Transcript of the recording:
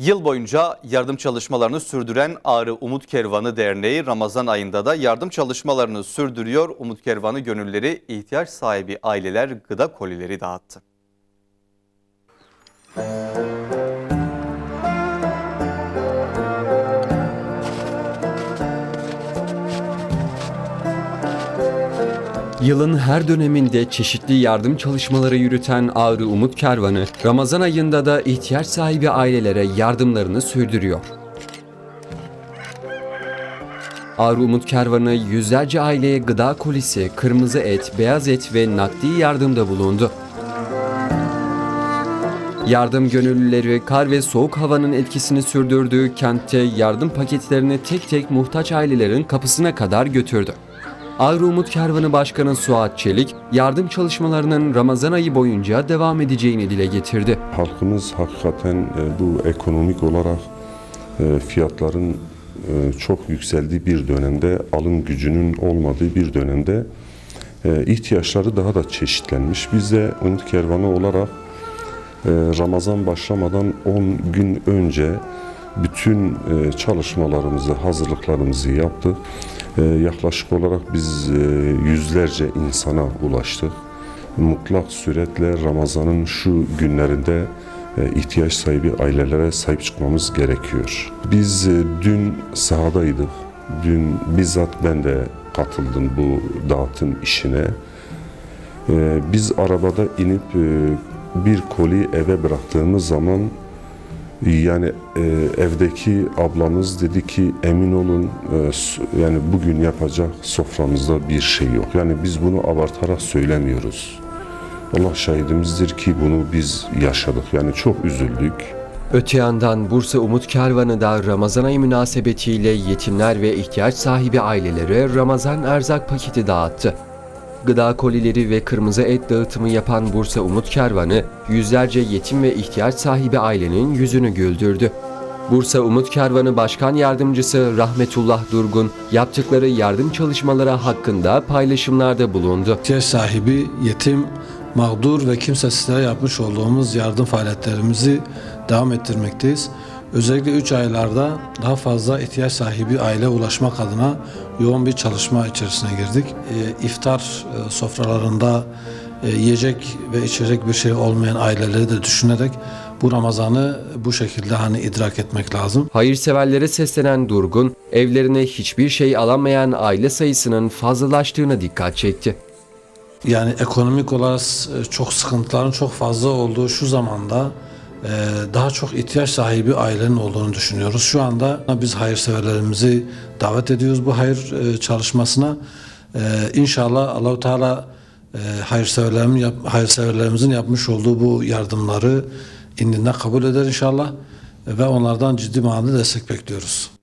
Yıl boyunca yardım çalışmalarını sürdüren Ağrı Umut Kervanı Derneği Ramazan ayında da yardım çalışmalarını sürdürüyor. Umut Kervanı gönülleri ihtiyaç sahibi aileler gıda kolileri dağıttı. Yılın her döneminde çeşitli yardım çalışmaları yürüten Ağrı Umut Kervanı, Ramazan ayında da ihtiyaç sahibi ailelere yardımlarını sürdürüyor. Ağrı Umut Kervanı yüzlerce aileye gıda kolisi, kırmızı et, beyaz et ve nakdi yardımda bulundu. Yardım gönüllüleri kar ve soğuk havanın etkisini sürdürdüğü kentte yardım paketlerini tek tek muhtaç ailelerin kapısına kadar götürdü. Ağrı Umut Kervanı Başkanı Suat Çelik, yardım çalışmalarının Ramazan ayı boyunca devam edeceğini dile getirdi. Halkımız hakikaten e, bu ekonomik olarak e, fiyatların e, çok yükseldiği bir dönemde, alım gücünün olmadığı bir dönemde ihtiyaçları daha da çeşitlenmiş. Biz de Umut Kervanı olarak Ramazan başlamadan 10 gün önce bütün e, çalışmalarımızı, hazırlıklarımızı yaptık. E, Yaklaşık olarak biz e, yüzlerce insana ulaştık. Mutlak suretle Ramazan'ın şu günlerinde ihtiyaç sahibi ailelere sahip çıkmamız gerekiyor. Biz dün sahadaydık. Dün bizzat ben de katıldım bu dağıtım işine. Biz arabada inip bir koli eve bıraktığımız zaman yani e, evdeki ablamız dedi ki emin olun e, yani bugün yapacak soframızda bir şey yok. Yani biz bunu abartarak söylemiyoruz. Allah şahidimizdir ki bunu biz yaşadık. Yani çok üzüldük. Öte yandan Bursa Umut Kervanı da Ramazan ayı münasebetiyle yetimler ve ihtiyaç sahibi ailelere Ramazan erzak paketi dağıttı. Gıda kolileri ve kırmızı et dağıtımı yapan Bursa Umut Kervanı, yüzlerce yetim ve ihtiyaç sahibi ailenin yüzünü güldürdü. Bursa Umut Kervanı Başkan Yardımcısı Rahmetullah Durgun, yaptıkları yardım çalışmaları hakkında paylaşımlarda bulundu. ihtiyaç sahibi, yetim, mağdur ve kimsesizlere yapmış olduğumuz yardım faaliyetlerimizi devam ettirmekteyiz. Özellikle 3 aylarda daha fazla ihtiyaç sahibi aile ulaşmak adına yoğun bir çalışma içerisine girdik. E, iftar e, sofralarında e, yiyecek ve içecek bir şey olmayan aileleri de düşünerek bu Ramazan'ı bu şekilde hani idrak etmek lazım. Hayırseverlere seslenen Durgun, evlerine hiçbir şey alamayan aile sayısının fazlalaştığına dikkat çekti. Yani ekonomik olarak e, çok sıkıntıların çok fazla olduğu şu zamanda daha çok ihtiyaç sahibi ailenin olduğunu düşünüyoruz. Şu anda biz hayırseverlerimizi davet ediyoruz bu hayır e, çalışmasına. E, İnşallah Allahu Teala e, hayırseverlerimizin yapmış olduğu bu yardımları indinde kabul eder inşallah ve onlardan ciddi manada destek bekliyoruz.